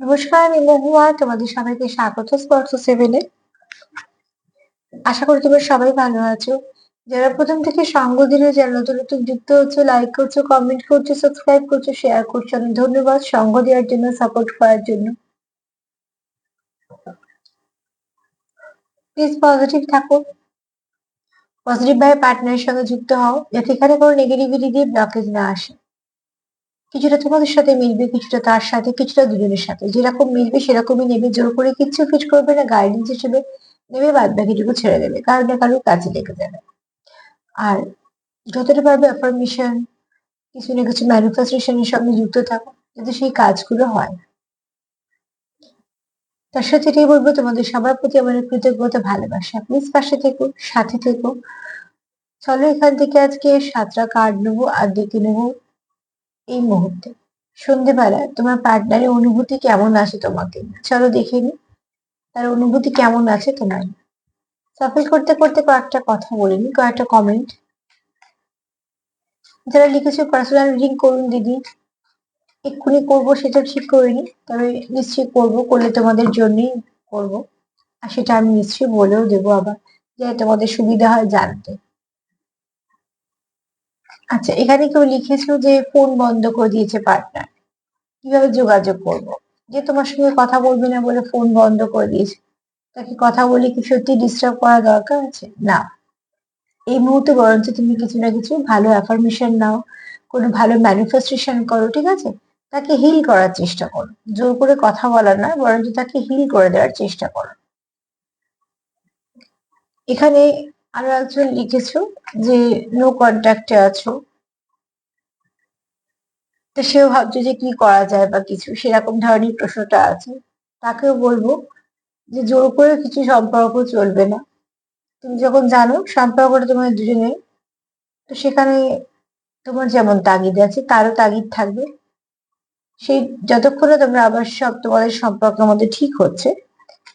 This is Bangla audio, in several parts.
নমস্কার, আমি মহুয়া, তোমাদের সবাইকে স্বাগত স্পর্শ সেভেনে আশা করি তোমরা সবাই ভালো আছো। যারা প্রথম থেকে সঙ্গ দিলে, যারা নতুন নতুন যুক্ত হচ্ছে লাইক করছ কমেন্ট করছ সাবস্ক্রাইব করছ শেয়ার করছ অনেক ধন্যবাদ সঙ্গ দেওয়ার জন্য সাপোর্ট করার জন্য। প্লিজ পজিটিভ থাকো। পজিটিভ ভাবে পার্টনারের সঙ্গে যুক্ত হও। যাতে এখানে কোনো নেগেটিভিটি দিয়ে ব্লকেজ না আসে। কিছুটা তোমাদের সাথে মিলবে, কিছুটা তার সাথে, কিছুটা দুজনের সাথে। যেরকম মিলবে সেরকমই নেবে, জোর করে কিচ্ছু ফিট করবে না গাইডেন্স হিসেবে নেবে বাদ বাকিটুকু ছেড়ে দেবে কারও না কারোর কাজে লেগে যাবে। আর যতটা পারবে অ্যাফার্মেশন কিছু না কিছু ম্যানিফেস্টেশনের সঙ্গে যুক্ত থাকো, যাতে সেই কাজগুলো হয়। তার সাথে এটাই বলব, তোমাদের সবার প্রতি আমার কৃতজ্ঞতা, ভালোবাসা। প্লিজ পাশে থেকো, সাথে থেকো। চলো এখান থেকে আজকে সাতটা কার্ড নেব, আর দেখে নেব এই মুহূর্তে। সন্ধেবেলায় তোমার পার্টনারের অনুভূতি কেমন আছে তোমাকে? চলো দেখে নি। তার অনুভূতি কেমন আছে তোমার? সাফল করতে করতে কয়েকটা কথা বলিনি কয়েকটা কমেন্ট যারা লিখেছো পার্সোনাল রিডিং করুন দিদি। এক্ষুনি করব, সেটা ঠিক করিনি তবে নিশ্চয়ই করব, করলে তোমাদের জন্যই করব। আর সেটা আমি নিশ্চয়ই বলেও দেবো আবার যে তোমাদের সুবিধা হয় জানতে। আচ্ছা এখানে কেউ লিখেছো যে ফোন বন্ধ করে দিয়েছে পার্টনার কীভাবে যোগাযোগ করব? যে তোমার সঙ্গে কথা বলবে না বলে ফোন বন্ধ করে দিয়েছে। তাকে কথা বলে কি সত্যি ডিস্টার্ব করা দরকার আছে? না। এই মুহূর্তে বরঞ্চ তুমি কিছু না কিছু ভালো অ্যাফার্মেশন নাও, কোনো ভালো ম্যানিফেস্টেশন করো, ঠিক আছে? তাকে হিল করার চেষ্টা করো। জোর করে কথা বলার না বরঞ্চ তাকে হিল করে দেওয়ার চেষ্টা করো। এখানে আরও একজন লিখেছো যে নো কন্ট্যাক্টে আছো তো সেও ভাবছে যে, কি করা যায় বা কিছু? সেরকম ধরনের প্রশ্নটা আছে। তাকেও বলব যে, জোর করে কিছু সম্পর্ক চলবে না। তুমি যখন জানো সম্পর্কটা তোমার দুজনে তো সেখানে তোমার যেমন তাগিদ আছে, তারও তাগিদ থাকবে। সেই, যতক্ষণে তোমরা আবার সব তোমাদের সম্পর্কের মধ্যে ঠিক হচ্ছে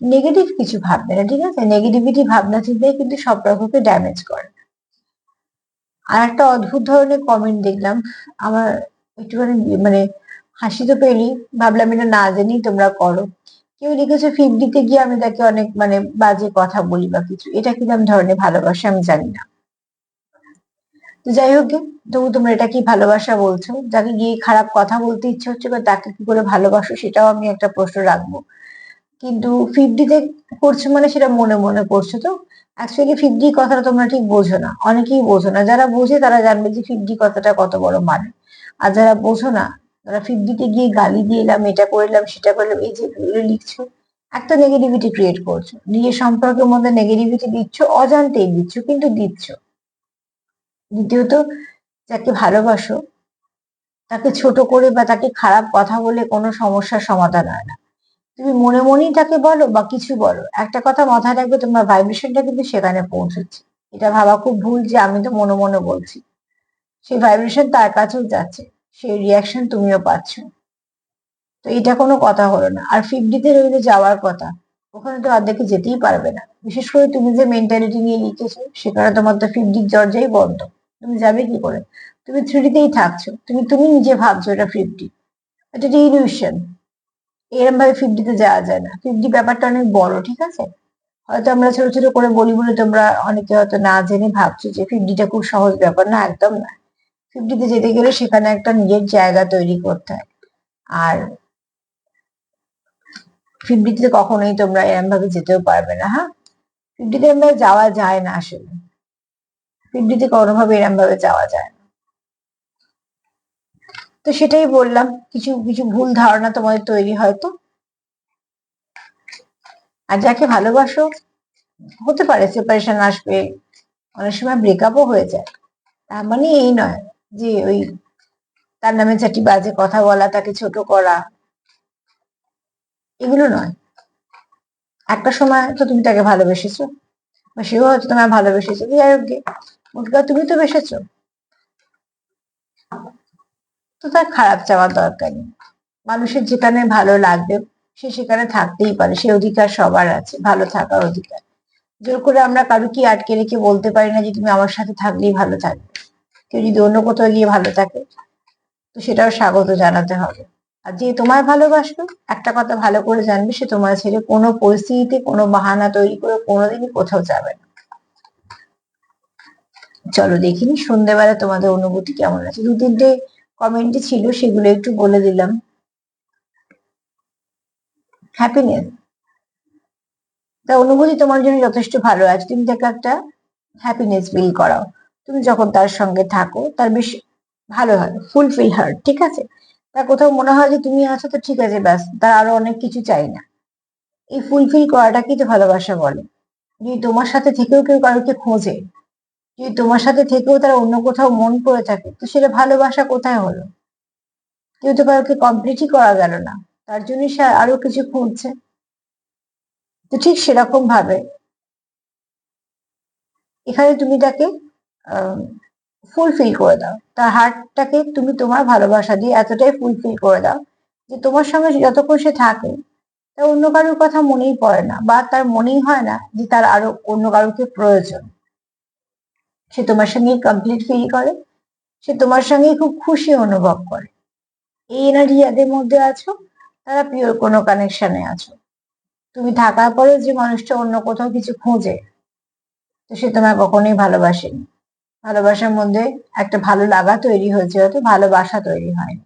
নেগেটিভ কিছু ভাববে না, ঠিক আছে? নেগেটিভিটি ভাবনা চিন্তায় কিন্তু সব রকমকে ড্যামেজ করে। আর একটা অদ্ভুত ধরনের কমেন্ট দেখলাম, আমার একটুখানি মানে হাসি তো পেলি, ভাবলাম এটা না জানি তোমরা করো। কেউ লিখেছে ফিফটিতে গিয়ে আমি তাকে অনেক মানে বাজে কথা বলি বা কিছু, এটা কীরকম ধরনের ভালোবাসা, আমি জানি না। তো যাই হোক তবু তোমরা এটা কি ভালোবাসা বলছো? যাকে গিয়ে খারাপ কথা বলতে ইচ্ছে হচ্ছে বা তাকে কি করে ভালোবাসো সেটাও আমি একটা প্রশ্ন রাখব। কিন্তু ফিফটিতে করছ মানে সেটা মনে মনে করছ তো? অ্যাকচুয়ালি ফিফটি কথাটা তোমরা ঠিক বোঝো না। অনেকেই বোঝো না। যারা বোঝে তারা জানবে যে ফিফটি কথাটা কত বড় মানে। আর যারা বোঝো না, তারা ফিফটিতে গিয়ে গালি দিয়ে এলাম, এটা করলাম সেটা করলাম এই যে লিখছো, একটা নেগেটিভিটি ক্রিয়েট করছ। নিজের সম্পর্কের মধ্যে নেগেটিভিটি দিচ্ছ, অজান্তেই দিচ্ছ, কিন্তু দিচ্ছ। দ্বিতীয়ত, যাকে ভালোবাসো, তাকে ছোট করে বা তাকে খারাপ কথা বলে কোনো সমস্যার সমাধান হয় না। তুমি মনে মনেই তাকে বলো বা কিছু বলো। একটা কথা মাথায় রাখবে, তোমার ভাইব্রেশনটা কিন্তু সেখানে পৌঁছচ্ছে এটা ভাবা খুব ভুল যে আমি তো মনে মনে বলছি। সেই ভাইব্রেশন তার কাছেও যাচ্ছে। সেই রিয়াকশন তুমিও পাচ্ছ। তো এটা কোনো কথা হলো না। আর ফিফটিতে রইলে যাওয়ার কথা। ওখানে তো অর্ধেকে যেতেই পারবে না। বিশেষ করে তুমি যে মেন্টালিটি নিয়ে লিখেছো, সেখানে তোমার তো ফিফটির দরজাই বন্ধ। তুমি যাবে কি করে? তুমি থ্রিডিতেই থাকছো। তুমি তুমি নিজে ভাবছ এটা ফিফটি এটা ইলিউশন এরম ভাবে ফিফটিতে যাওয়া যায় না। ফিফটি ব্যাপারটা অনেক বড়, ঠিক আছে? হয়তো আমরা ছোট ছোট করে বলি বলে তোমরা অনেকে হয়তো না জেনে ভাবছ যে ফিফটিটা খুব সহজ ব্যাপার। না, একদম না। ফিফটিতে যেতে গেলে সেখানে একটা নিজের জায়গা তৈরি করতে হয়। আর ফিফটিতে কখনোই তোমরা এরম ভাবে যেতেও পারবে না হ্যাঁ? ফিফটিতে এরম যাওয়া যায় না আসলে। ফিফটিতে কোনোভাবে এরম ভাবে যাওয়া যায় না। তো সেটাই বললাম, কিছু কিছু ভুল ধারণা তোমাদের তৈরি হয়তো। আর যাকে ভালোবাসো, হতে পারে সেপারেশন আসবে, অনেক সময় ব্রেকআপও হয়ে যায়। তার মানে এই নয় যে ওই তার নামে চারটি বাজে কথা বলা, তাকে ছোট করা, এগুলো নয়। একটা সময় তো তুমি তাকে ভালোবেসেছো, বা সেও হয়তো তোমায় ভালোবেসেছো। যাই হোক মোটকা তুমি তো বেসেছো। তো তার খারাপ চাওয়ার দরকার নেই। মানুষের যেখানে ভালো লাগবে, সে সেখানে থাকতেই পারে। সে অধিকার সবার আছে, ভালো থাকার অধিকার। জোর করে আমরা কারও কি আটকে রেখে বলতে পারি না যে তুমি আমার সাথে থাকলেই ভালো থাকবে? কেউ যদি অন্য কোথাও গিয়ে ভালো থাকে, তো সেটাও স্বাগত জানাতে হবে। আর যে তোমায় ভালোবাসবে, একটা কথা ভালো করে জানবে, সে তোমার ছেড়ে কোনো পরিস্থিতিতে, কোনো বাহানা তৈরি করে কোনোদিনই কোথাও যাবে না। চলো দেখিনি, সন্ধ্যেবেলা তোমাদের অনুভূতি কেমন আছে? দু তিনটে কমেন্টে ছিল, সেগুলো একটু বলে দিলাম। হ্যাপিনেস তা অনুভূতি তোমার জন্য যথেষ্ট ভালো। আছে তুমি তাকে একটা হ্যাপিনেস ফিল করাও। তুমি যখন তার সঙ্গে থাকো, তার বেশ ভালো হয় ফুলফিল হার্ট ঠিক আছে? তা কোথাও মনে হয় যে তুমি আছো, তো ঠিক আছে, ব্যাস, তার আরও অনেক কিছু চাই না। এই ফুলফিল করাটাকেই তো ভালোবাসা বলে। যদি তোমার সাথে থেকেও কেউ কারোকে খোঁজে যদি তোমার সাথে থেকেও তারা অন্য কোথাও মন পড়ে থাকে, তো সেটা ভালোবাসা কোথায় হলো? কেউ তো কাউকে কমপ্লিটই করা গেল না, তার জন্য সে আরও কিছু খুঁজছে। তো ঠিক সেরকম ভাবে এখানে তুমি তাকে ফুলফিল করে দাও। তার হার্টটাকে তুমি তোমার ভালোবাসা দিয়ে এতটাই ফুলফিল করে দাও যে তোমার সঙ্গে যতক্ষণ সে থাকে, তার অন্য কারোর কথা মনেই পড়ে না বা তার মনেই হয় না যে তার আরও অন্য কারোকে প্রয়োজন। সে তোমার সঙ্গে কমপ্লিট ফিল করে, সে তোমার সঙ্গে খুব খুশি অনুভব করে। এই এনার্জি যাদের মধ্যে আছো, তারা পিওর কোনো কানেকশনে আছো। তুমি থাকার পরে যে মানুষটা অন্য কোথাও কিছু খোঁজে, তো সে তোমায় কখনোই ভালোবাসেনি। ভালোবাসার মধ্যে একটা ভালো লাগা তৈরি হয়েছে, হয়তো ভালোবাসা তৈরি হয়নি।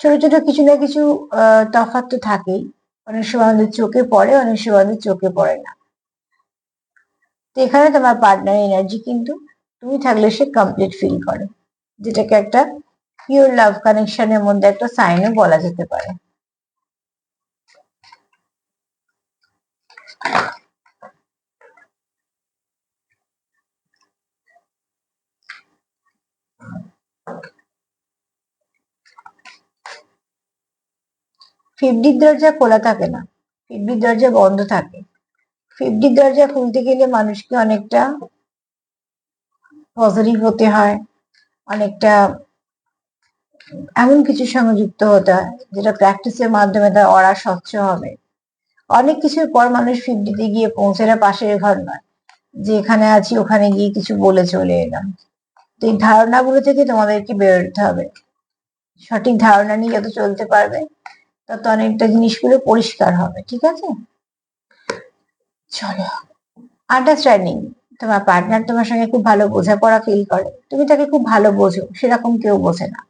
ছোট ছোট কিছু না কিছু, আহ, তফাৎ তো থাকেই। অনেক সময় আমাদের চোখে পড়ে, অনেক সময় আমাদের চোখে পড়ে না। তো এখানে তোমার পার্টনার এনার্জি কিন্তু তুমি থাকলে সে কমপ্লিট ফিল করে। যেটাকে একটা পিওর লাভ কানেকশনের মধ্যে একটা সাইনও বলা যেতে পারে। ফিফটির দরজা খোলা থাকে না। ফিফটির দরজা বন্ধ থাকে। ফিফটির দরজা খুলতে গেলে মানুষকে অনেকটা পজিটিভ হতে হয়, অনেকটা এমন কিছু সঙ্গে যুক্ত হতে হয়, যেটা প্র্যাকটিসের মাধ্যমে তার অরা স্বচ্ছ হবে। অনেক কিছুর পর মানুষ ফিফটিতে গিয়ে পৌঁছেরা পাশের ঘর নয়, যে এখানে আছি, ওখানে গিয়ে কিছু বলে চলে এলাম। তো এই ধারণাগুলো থেকে তোমাদেরকে বেরোতে হবে। সঠিক ধারণা নিয়ে যত চলতে পারবে, তত অনেকটা জিনিসগুলো পরিষ্কার হবে, ঠিক আছে? চলো। আন্ডারস্ট্যান্ডিং তোমার পার্টনার তোমার সঙ্গে খুব ভালো বোঝাপড়া ফিল করে। তুমি তাকে খুব ভালো বোঝো, সেরকম কেউ বোঝে না।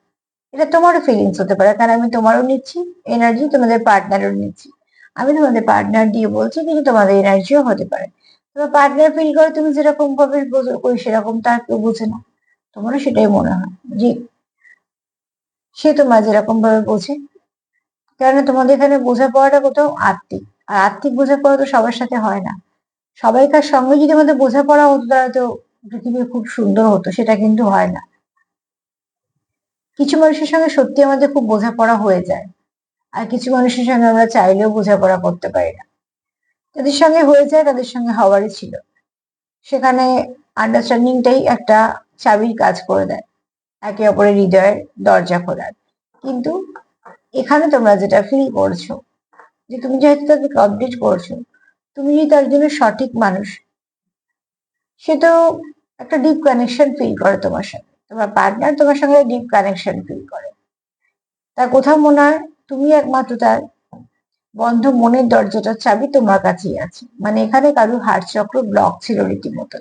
এটা তোমারও ফিলিংস হতে পারে, কারণ আমি তোমারও নিচ্ছি এনার্জি তোমাদের পার্টনারও নিচ্ছি। আমি তোমাদের পার্টনার দিয়ে বলছি, কিন্তু তোমাদের এনার্জিও হতে পারে। তোমার পার্টনার ফিল করে তুমি যেরকম ভাবে বোঝো করি সেরকম তার কেউ বোঝে না। তোমারও সেটাই মনে হয়। যে সে তোমার যেরকম ভাবে বোঝে। কেননা তোমাদের এখানে বোঝাপড়াটা কোথাও আত্মিক। আর আর্থিক বোঝাপড়া তো সবার সাথে হয় না। সবাইকার সঙ্গে যদি আমাদের বোঝাপড়া হতো, তাহলে তো পৃথিবী খুব সুন্দর হতো, সেটা কিন্তু হয় না। কিছু মানুষের সঙ্গে সত্যি আমাদের খুব বোঝাপড়া হয়ে যায়, আর কিছু মানুষের সঙ্গে আমরা চাইলেও বোঝাপড়া করতে পারি না। তাদের সঙ্গে হয়ে যায়, তাদের সঙ্গে হওয়ারই ছিল। সেখানে আন্ডারস্ট্যান্ডিংটাই একটা চাবির কাজ করে দেয়, একে অপরের হৃদয়ের দরজা খোলার। কিন্তু এখানে তোমরা যেটা ফিল করছ যে তুমি যেহেতু তাকে কমপ্লিট করছ, তুমি যদি তার জন্য সঠিক মানুষ, সে তো একটা ডিপ কানেকশন ফিল করে তোমার সাথে। তোমার পার্টনার তোমার সঙ্গে ডিপ কানেকশন ফিল করে। তার কোথাও মনে হয় তুমি একমাত্র তার বন্ধ মনের দরজাটার চাবি তোমার কাছেই আছে। মানে এখানে কারোর হার্ট চক্র ব্লক ছিল রীতিমতো।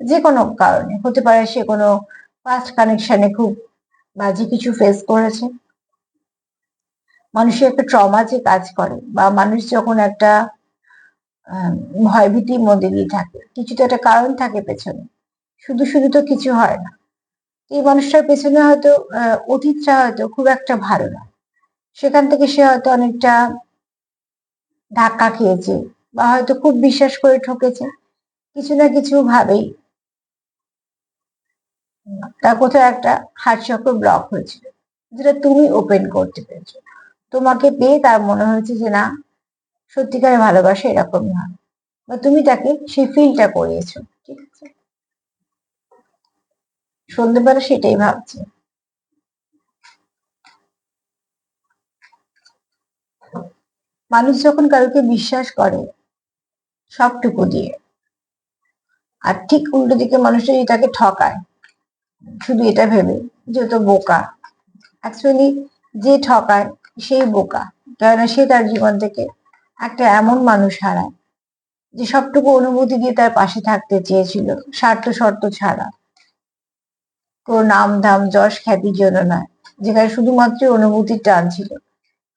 যে কোনো কারণে, হতে পারে সে কোনো পাস্ট কানেকশনে খুব বাজে কিছু ফেস করেছে। মানুষের একটা ট্রমা যে কাজ করে বা মানুষ যখন একটা ভয়ভীতির মধ্যে দিয়ে থাকে কিছু তো একটা কারণ থাকে পেছনে। শুধু শুধু তো কিছু হয় না। এই মানুষটার পেছনে হয়তো অতীতটা হয়তো খুব একটা ভালো না। সেখান থেকে সে হয়তো অনেকটা ধাক্কা খেয়েছে বা হয়তো খুব বিশ্বাস করে ঠকেছে, কিছু না কিছু ভাবেই। তার কোথাও একটা হার্ট ব্লক হয়েছিল, যেটা তুমি ওপেন করতে পেরেছ। তোমাকে পেয়ে তার মনে হয়েছে যে না, সত্যিকারের ভালোবাসা এরকমই হয়। বা তুমি তাকে সেই ফিলটা করিয়েছো, ঠিক আছে? সন্ধ্যেবেলা সেটাই ভাবছে। মানুষ যখন কারোকে বিশ্বাস করে সবটুকু দিয়ে, আর ঠিক উল্টো দিকে মানুষ যদি তাকে ঠকায়, শুধু এটা ভেবে যে তো বোকা। অ্যাকচুয়ালি যে ঠকায় সেই বোকা। কেননা সে তার জীবন থেকে একটা এমন মানুষ হারায়, যে সবটুকু অনুভূতি দিয়ে তার পাশে থাকতে চেয়েছিল, স্বার্থ শর্ত ছাড়া। কোনো নাম ধাম যশ খ্যাতির জন্য নয়, যেখানে শুধুমাত্র অনুভূতির টান ছিল।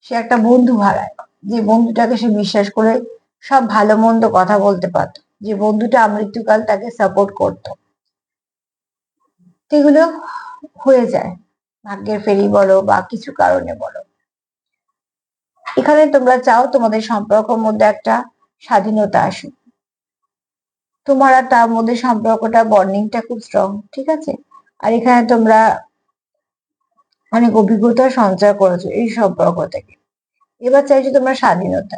সে একটা বন্ধু হারায়, যে বন্ধুটাকে সে বিশ্বাস করে সব ভালো মন্দ কথা বলতে পারত, যে বন্ধুটা মৃত্যুকাল তাকে সাপোর্ট করত। সেগুলো হয়ে যায়। ভাগ্যের ফেরি বলো বা কিছু কারণে বলো। এখানে তোমরা চাও তোমাদের সম্পর্কের মধ্যে একটা স্বাধীনতা আসুক। তোমার আর তার মধ্যে সম্পর্কটা বন্ডিংটা খুব স্ট্রং ঠিক আছে? আর এখানে তোমরা অনেক অভিজ্ঞতা সঞ্চয় করেছ এই সম্পর্ক থেকে। এবার চাইছো তোমরা স্বাধীনতা।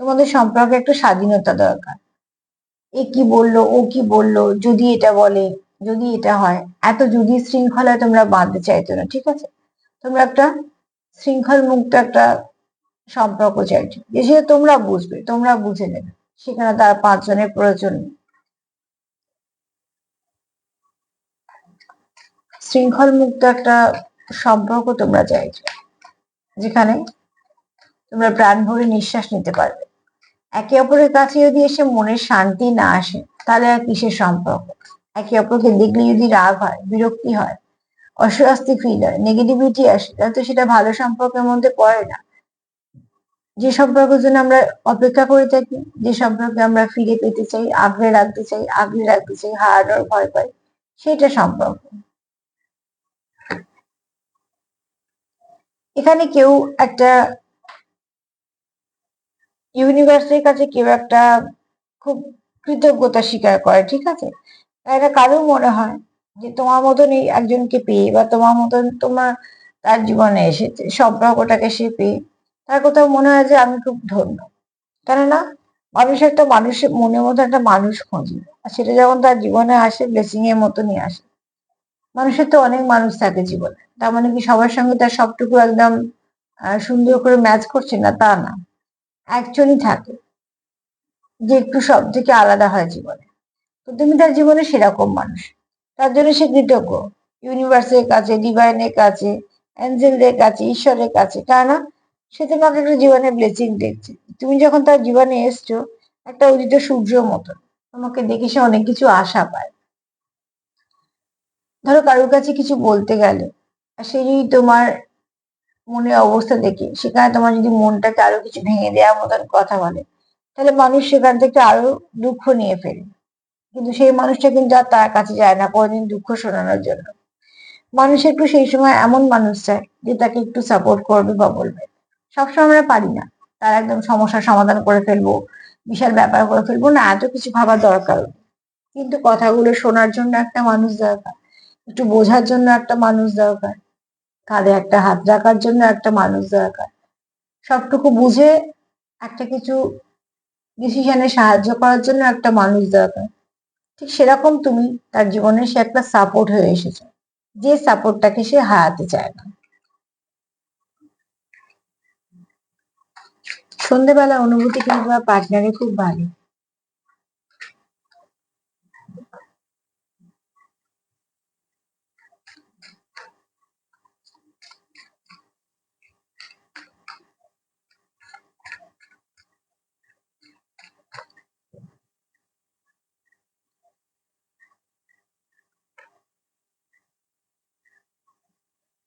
তোমাদের সম্পর্কে একটা স্বাধীনতা দরকার। এ কি বলল, ও কি বলল, যদি এটা বলে, যদি এটা হয়, এত যদি শৃঙ্খলায় তোমরা বাঁধতে চাইছো না, ঠিক আছে? তোমরা একটা শৃঙ্খল মুক্ত একটা সম্পর্ক চাইছো। যে তোমরা বুঝবে, তোমরা বুঝে নেবে। সেখানে তার পাঁচজনের প্রয়োজন নেই। শৃঙ্খল মুক্ত একটা সম্পর্ক তোমরা চাইছো, যেখানে তোমরা প্রাণ ভরে নিঃশ্বাস নিতে পারবে। একে অপরের কাছে যদি এসে মনের শান্তি না আসে, তাহলে আর কিসের সম্পর্ক? একে অপরকে দেখলে যদি রাগ হয়, বিরক্তি হয়, অস্বস্তি ফিল হয় নেগেটিভিটি আসে, তাহলে তো সেটা ভালো সম্পর্কের মধ্যে পড়ে না। যে সম্পর্কের জন্য আমরা অপেক্ষা করে থাকি, যে সম্পর্কে আমরা ফিরে পেতে চাই আগলে রাখতে চাই আগলে রাখতে চাই হারানোর ভয় পাই, সেটা সম্পর্ক এখানে কেউ একটা ইউনিভার্সের কাছে কেউ একটা খুব কৃতজ্ঞতা স্বীকার করে, ঠিক আছে? এটা কারও মনে হয় যে তোমার মতনই একজনকে পেয়ে বা তোমার মতন তোমার তার জীবনে এসেছে সম্পর্কটাকে সে পেয়ে তার কোথাও মনে হয় যে আমি খুব ধন্য। কেননা মানুষ একটা মানুষের মনের মতো একটা মানুষ খোঁজে। আর সেটা যখন তার জীবনে আসে ব্লেসিং এর মতনই আসে। মানুষের তো অনেক মানুষ থাকে জীবনে। তার মানে কি সবার সঙ্গে তার সবটুকু একদম সুন্দর করে ম্যাচ করছে না, তা না। একজনই থাকে যে একটু সব থেকে আলাদা হয় জীবনে। তো তুমি তার জীবনে সেরকম মানুষ। তার জন্য সে কৃতজ্ঞ। ইউনিভার্সের কাছে ডিভাইনের কাছে অ্যাঞ্জেলদের কাছে, ঈশ্বরের কাছে, কেননা সে তোমাকে একটা জীবনে ব্লেসিং দেখছে। তুমি যখন তার জীবনে এসছো, একটা উদিত সূর্য মতন। তোমাকে দেখে সে অনেক কিছু আশা পায়। ধরো কারোর কাছে কিছু বলতে গেলে, আর সে যদি তোমার মনের অবস্থা দেখে, সেখানে তোমার যদি মনটাকে আরও কিছু ভেঙে দেওয়ার মতন কথা বলে, তাহলে মানুষ সেখান থেকে আরও দুঃখ নিয়ে ফেলে। কিন্তু সেই মানুষটা কিন্তু আর তার কাছে যায় না কোনোদিন দুঃখ শোনানোর জন্য। মানুষ একটু সেই সময় এমন মানুষ চায়, যে তাকে একটু সাপোর্ট করবে বা বলবে। সবসময় আমরা পারি না। তার একদম সমস্যার সমাধান করে ফেলব, বিশাল ব্যাপার করে ফেলব। না, এত কিছু ভাবার দরকার। কিন্তু কথাগুলো শোনার জন্য একটা মানুষ দরকার। একটু বোঝার জন্য একটা মানুষ দরকার। কাঁধে একটা হাত রাখার জন্য একটা মানুষ দরকার। সবটুকু বুঝে একটা কিছু ডিসিশনে সাহায্য করার জন্য একটা মানুষ দরকার। ঠিক সেরকম তুমি তার জীবনে সে একটা সাপোর্ট হয়ে এসেছে। যে সাপোর্টটাকে সে হারাতে চায় না। সন্ধেবেলা অনুভূতি কিন্তু পার্টনারে খুব ভালো।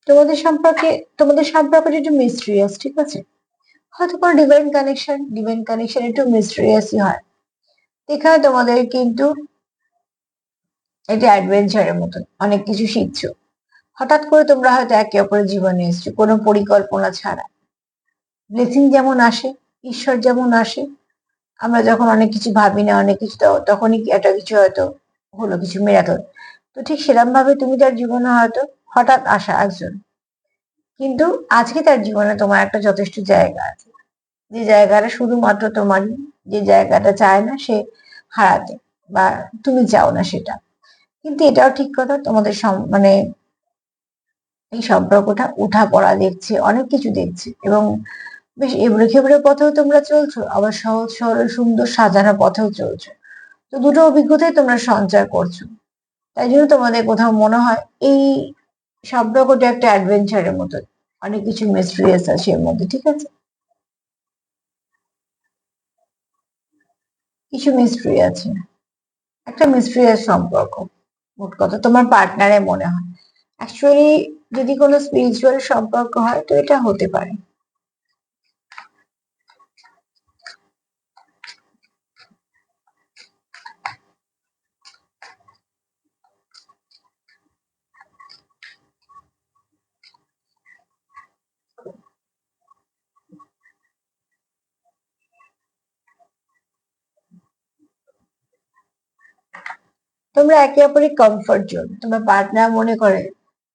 তোমাদের সম্পর্কে তোমাদের সম্পর্কটা একটু মিস্ট্রিয়াস ঠিক আছে? হয়তো কোনো ডিভাইন কানেকশন ডিভাইন কানেকশন একটু মিস্ট্রিয়াসই হয়। এখানে তোমাদের কিন্তু এটা অ্যাডভেঞ্চারের মতন অনেক কিছু শিখছো। হঠাৎ করে তোমরা হয়তো একে অপরের জীবনে এসছো, কোনো পরিকল্পনা ছাড়া। ব্লেসিং যেমন আসে, ঈশ্বর যেমন আসে, আমরা যখন অনেক কিছু ভাবি না, অনেক কিছু তখনই একটা কিছু হয়তো হলো, কিছু মেরাথন তো ঠিক সেরকম ভাবে তুমি তার জীবনে হয়তো হঠাৎ আসা একজন। কিন্তু আজকে তার জীবনে তোমার একটা যথেষ্ট জায়গা আছে। যে জায়গাটা শুধুমাত্র তোমারই যে জায়গাটা চায় না, সে হারাতে বা তুমি চাও না সেটা। কিন্তু এটাও ঠিক কথা, তোমাদের মানে এই সম্পর্কটা উঠা পড়া দেখছে, অনেক কিছু দেখছে এবং বেশ এবড়ে খেবড়ে পথেও তোমরা চলছো, আবার সহজ, সরল, সুন্দর, সাজানো পথেও চলছো। তো দুটো অভিজ্ঞতাই তোমরা সঞ্চয় করছ। তাই জন্য তোমাদের কোথাও মনে হয় এই সম্পর্কটা একটা অ্যাডভেঞ্চারের মতো। অনেক কিছু মিস্ট্রিয়াস আছে এর মধ্যে, ঠিক আছে? কিছু মিস্ট্রি আছে। একটা মিস্ট্রিয়াস সম্পর্ক, মোট কথা, তোমার পার্টনারে মনে হয়। অ্যাকচুয়ালি যদি কোনো স্পিরিচুয়াল সম্পর্ক হয়, তো এটা হতে পারে। তোমরা একে অপরের কমফর্ট জোন তোমার পার্টনার মনে করে,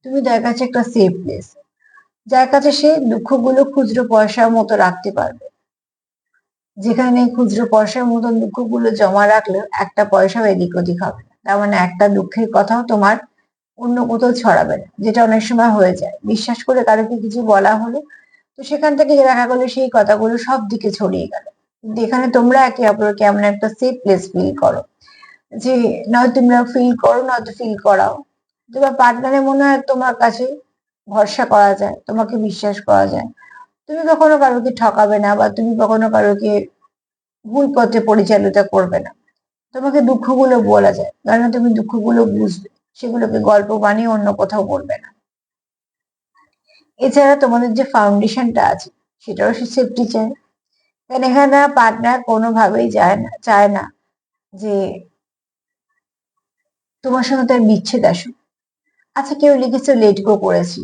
তুমি যার কাছে একটা সেফ প্লেস যার কাছে সে দুঃখগুলো খুচরো পয়সার মতো রাখতে পারবে। যেখানে খুচরো পয়সার মতন দুঃখগুলো জমা রাখলেও একটা পয়সাও এদিক ওদিক হবে তার মানে একটা দুঃখের কথাও তোমার অন্য কোথাও ছড়াবে না, যেটা অনেক সময় হয়ে যায়। বিশ্বাস করে কারোকে কিছু বলা হলো, তো সেখান থেকে দেখা গেলো সেই কথাগুলো সব দিকে ছড়িয়ে গেল। কিন্তু এখানে তোমরা একে অপরকে এমন একটা সেফ প্লেস ফিল করো। যে নয় তোমরা ফিল করো নয়তো ফিল করাও। তোমার পার্টনারে মনে হয় তোমার কাছে ভরসা করা যায়, তোমাকে বিশ্বাস করা যায়। তুমি কখনো কারোকে ঠকাবে না বা তুমি কখনো কারোকে ভুল পথে পরিচালিত করবে না। তোমাকে দুঃখগুলো বলা যায় কারণ তুমি দুঃখগুলো বুঝবে, সেগুলোকে গল্প বানিয়ে অন্য কোথাও বলবে না। এছাড়া তোমাদের যে ফাউন্ডেশনটা আছে, সেটাও সে সেফটি চায়। কারণ এখানে পার্টনার কোনোভাবেই যায় না, চায় না যে তোমার সঙ্গে তার বিচ্ছেদ আসুক আচ্ছা কেউ লিখেছে লেট গো করেছি।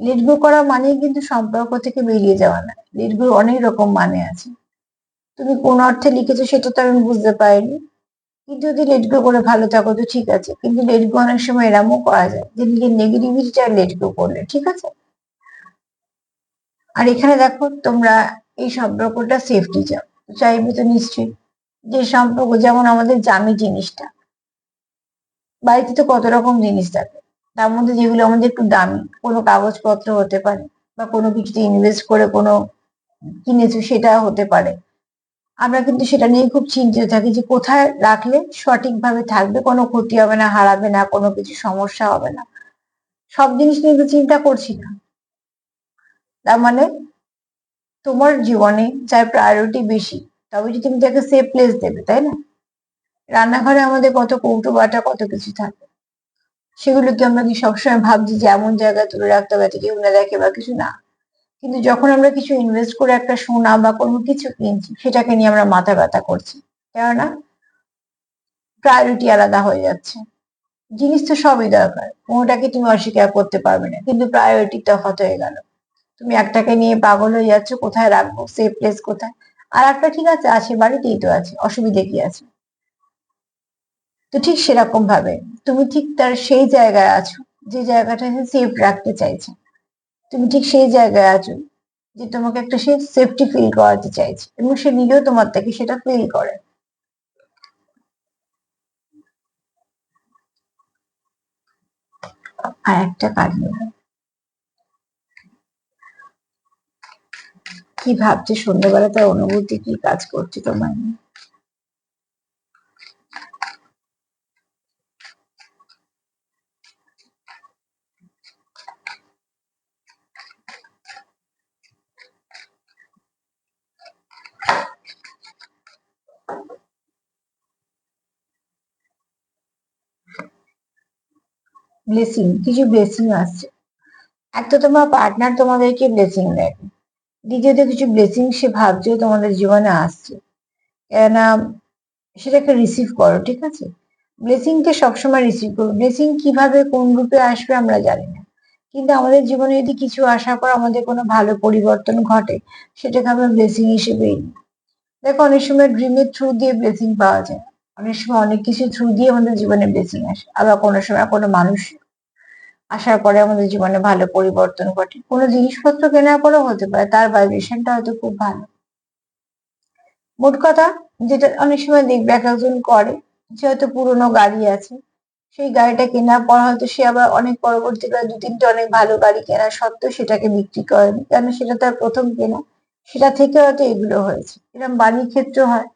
লেট গো করা মানে কিন্তু সম্পর্ক থেকে বেরিয়ে যাওয়া না। লেট গো অনেক রকম মানে আছে। তুমি কোন অর্থে লিখেছো সেটা তো আমি বুঝতে পারিনি। কিন্তু যদি লেট গো করে ভালো থাকো তো ঠিক আছে। কিন্তু লেট গো অনেক সময় এরামও করা যায় যে নিজের নেগেটিভিটিটা লেট গো করলে, ঠিক আছে? আর এখানে দেখো, তোমরা এই সম্পর্কটা সেফটি চাও। চাইবে তো নিশ্চয়ই। যে সম্পর্ক যেমন আমাদের জামি জিনিসটা। বাড়িতে তো কত রকম জিনিস থাকে। তার মধ্যে যেগুলো আমাদের একটু দামি, কোনো কাগজপত্র হতে পারে বা কোনো কিছুতে ইনভেস্ট করে কোনো কিনেছো সেটা হতে পারে। আমরা কিন্তু সেটা নিয়ে খুব চিন্তিত থাকি যে কোথায় রাখলে সঠিকভাবে থাকবে, কোনো ক্ষতি হবে না, হারাবে না, কোনো কিছু সমস্যা হবে না। সব জিনিস নিয়ে তো চিন্তা করছি না। তার মানে তোমার জীবনে যার প্রায়োরিটি বেশি, তবে যদি তুমি তাকে সেফ প্লেস দেবে, তাই না? রান্নাঘরে আমাদের কত কৌটো বাটা, কত কিছু থাকে। সেগুলোকে আমরা কি সবসময় ভাবছি যে এমন জায়গায় তুলে রাখতে হবে কেউ না দেখে বা কিছু না? কিন্তু যখন আমরা কিছু ইনভেস্ট করে একটা সোনা বা কোনো কিছু কিনছি, সেটাকে নিয়ে আমরা মাথা ব্যথা করছি কেননা প্রায়োরিটি আলাদা হয়ে যাচ্ছে। জিনিস তো সবই দরকার, কোনোটাকে তুমি অস্বীকার করতে পারবে না, কিন্তু প্রায়োরিটি তফাৎ হয়ে গেল। তুমি একটাকে নিয়ে পাগল হয়ে যাচ্ছ, কোথায় রাখব? সেফ প্লেস কোথায়? আর একটা ঠিক আছে আছে বাড়িতেই তো আছে, অসুবিধে কি আছে? তো ঠিক সেরকম ভাবে তুমি ঠিক তার সেই জায়গায় আছো যে জায়গাটা সে সেফ রাখতে চাইছে। তুমি ঠিক সেই জায়গায় আছো যে তোমাকে একটা সে সেফটি ফিল করাতে চাইছে এবং সে নিজেও তোমার থেকে সেটা ফিল করে। আর একটা কাজ কি ভাবছে সন্ধ্যাবেলা তার অনুভূতি কি কাজ করছে তোমার? নিয়ে ব্লেসিং কিছু ব্লেসিং আসছে। একটা তোমার পার্টনার তোমাদেরকে ব্লেসিং দেয়। দ্বিতীয়ত কিছু ব্লেসিং সে ভাবছে তোমাদের জীবনে আসছে। কেননা সেটাকে রিসিভ করো, ঠিক আছে? ব্লেসিংকে সবসময় রিসিভ করো। ব্লেসিং কীভাবে, কোন রূপে আসবে আমরা জানি না। কিন্তু আমাদের জীবনে যদি কিছু আসার পর আমাদের কোনো ভালো পরিবর্তন ঘটে, সেটাকে আমরা ব্লেসিং হিসেবেই দেখো, অনেক সময় ড্রিমের থ্রু দিয়ে ব্লেসিং পাওয়া যায়। অনেক সময় অনেক কিছু থ্রু দিয়ে আমাদের জীবনে ব্লেসিং আসে। আবার কোনো সময় কোনো মানুষ আসার পরে আমাদের জীবনে ভালো পরিবর্তন ঘটে। কোনো জিনিসপত্র কেনার পরেও হতে পারে, তার ভাইব্রেশনটা হয়তো খুব ভালো। মোট কথা, যেটা অনেক সময় দেখবে এক একজন করে, যে হয়তো পুরোনো গাড়ি আছে, সেই গাড়িটা কেনার পর হয়তো সে আবার অনেক পরবর্তীকালে দু তিনটে অনেক ভালো গাড়ি কেনা সত্ত্বেও সেটাকে বিক্রি করেনি কেন সেটা তার প্রথম কেনা। সেটা থেকে হয়তো এগুলো হয়েছে। এরকম বাড়ির ক্ষেত্র হয়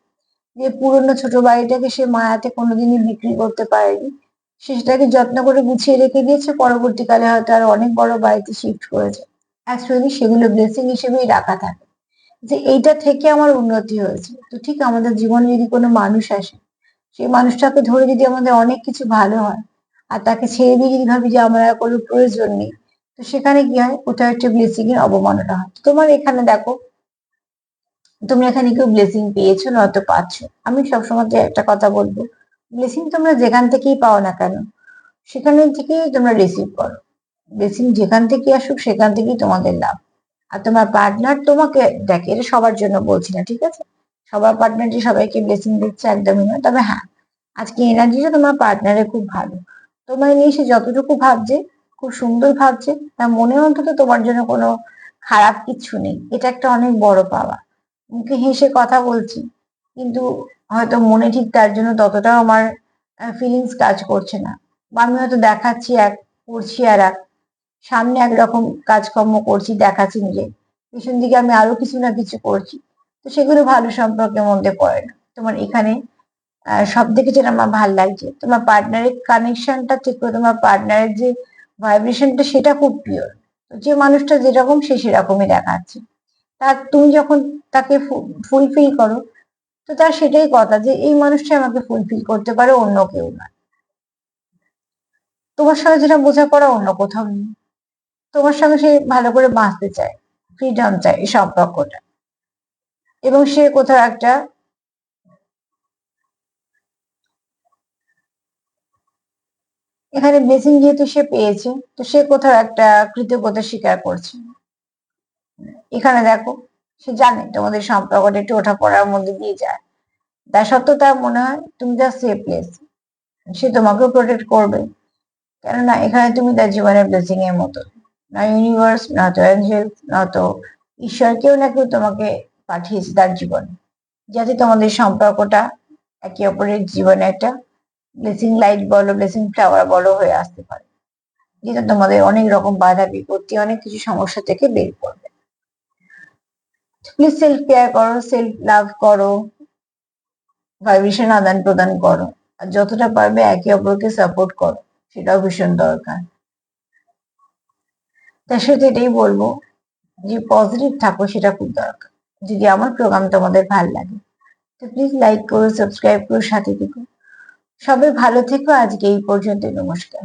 যে পুরনো ছোট বাড়িটাকে সে মায়াতে কোনোদিনই বিক্রি করতে পারেনি। সে সেটাকে যত্ন করে গুছিয়ে রেখে দিয়েছে। পরবর্তীকালে হয়তো আর অনেক বড় বাড়িতে শিফট করেছে। অ্যাকচুয়ালি সেগুলো ব্লেসিং হিসেবেই রাখা থাকে। যে এইটা থেকে আমার উন্নতি হয়েছে। তো ঠিক আমাদের জীবনে যদি কোনো মানুষ আসে সেই মানুষটাকে ধরে যদি আমাদের অনেক কিছু ভালো হয়, আর তাকে ছেড়ে দিয়ে যদি ভাবি যে আমার আর কোনো প্রয়োজন নেই, তো সেখানে কি হয় কোথাও একটা ব্লেসিং এর অবমাননা হয়। তোমার এখানে দেখো তুমি এখানে কেউ ব্লেসিং পেয়েছ নয়তো পাচ্ছ। আমি সবসময় একটা কথা বলব ব্লেসিং তোমরা যেখান থেকেই পাও না কেন, সেখান থেকেই তোমরা রিসিভ করো। ব্লেসিং যেখান থেকে আসুক, সেখান থেকেই তোমাদের লাভ। আর তোমার পার্টনার তোমাকে, দেখে, এটা সবার জন্য বলছি না, ঠিক আছে? সবার পার্টনার যে সবাইকে ব্লেসিং দিচ্ছে একদমই নয়, তবে হ্যাঁ আজকে এনার্জিটা তোমার পার্টনারে খুব ভালো। তোমায় নিয়ে সে যতটুকু ভাবছে, খুব সুন্দর ভাবছে, তার মনে অন্তত তোমার জন্য কোনো খারাপ কিছু নেই। এটা একটা অনেক বড় পাওয়া। মুখে হেসে কথা বলছি কিন্তু হয়তো মনে ঠিক তার জন্য ততটাও আমার ফিলিংস কাজ করছে না। বা আমি হয়তো দেখাচ্ছি এক, করছি আর এক, সামনে একরকম কাজকর্ম করছি, দেখাচ্ছি নিজে। পিছন দিকে আমি আরও কিছু না কিছু করছি। তো সেগুলো ভালো সম্পর্কের মধ্যে পড়ে না। তোমার এখানে সব থেকে যেটা আমার ভালো লাগছে, তোমার পার্টনারের কানেকশনটা ঠিক করে, তোমার পার্টনারের যে ভাইব্রেশনটা সেটা খুব পিওর যে মানুষটা যেরকম, সে সেরকমই দেখাচ্ছে। তার তুমি যখন তাকে ফুলফিল করো তো তার সেটাই কথা যে এই মানুষটাই আমাকে ফুলফিল করতে পারে অন্য কেউ না তোমার সঙ্গে যেটা বোঝাপড়া অন্য কোথাও নেই। তোমার সঙ্গে সে ভালো করে বাঁচতে চায় ফ্রিডম চায় এই সম্পর্কটা। এবং সে কোথাও একটা এখানে ব্লেসিং যেহেতু সে পেয়েছে, তো সে কোথাও একটা কৃতজ্ঞতা স্বীকার করছে। এখানে দেখো সে জানে তোমাদের সম্পর্কটা একটু ওঠা পড়ার মধ্যে দিয়ে যায়। তা সত্ত্বেও তার মনে হয় তুমি যা সেফ প্লেস সে তোমাকেও প্রোটেক্ট করবে। কেননা এখানে তুমি তার জীবনের ব্লেসিং এর মতো। না ইউনিভার্স না তো অ্যাঞ্জেল না তো ঈশ্বর, কেউ না কেউ তোমাকে পাঠিয়েছে তার জীবনে। যাতে তোমাদের সম্পর্কটা একে অপরের জীবনে একটা ব্লেসিং লাইট বলো ব্লেসিং ফ্লাওয়ার বলো হয়ে আসতে পারে। যেটা তোমাদের অনেক রকম বাধা বিপত্তি, অনেক কিছু সমস্যা থেকে বের করবে। প্লিজ সেলফ কেয়ার করো সেলফ লাভ করো ভাইব্রেশন আদান প্রদান করো, আর যতটা পারবে একে অপরকে সাপোর্ট করো, সেটাও ভীষণ দরকার। তার সাথে এটাই বলব যে পজিটিভ থাকো, সেটা খুব দরকার। যদি আমার প্রোগ্রাম তোমাদের ভালো লাগে, তো প্লিজ লাইক করো সাবস্ক্রাইব করো, সাথে থেকো। সবাই ভালো থেকো, আজকে এই পর্যন্ত নমস্কার।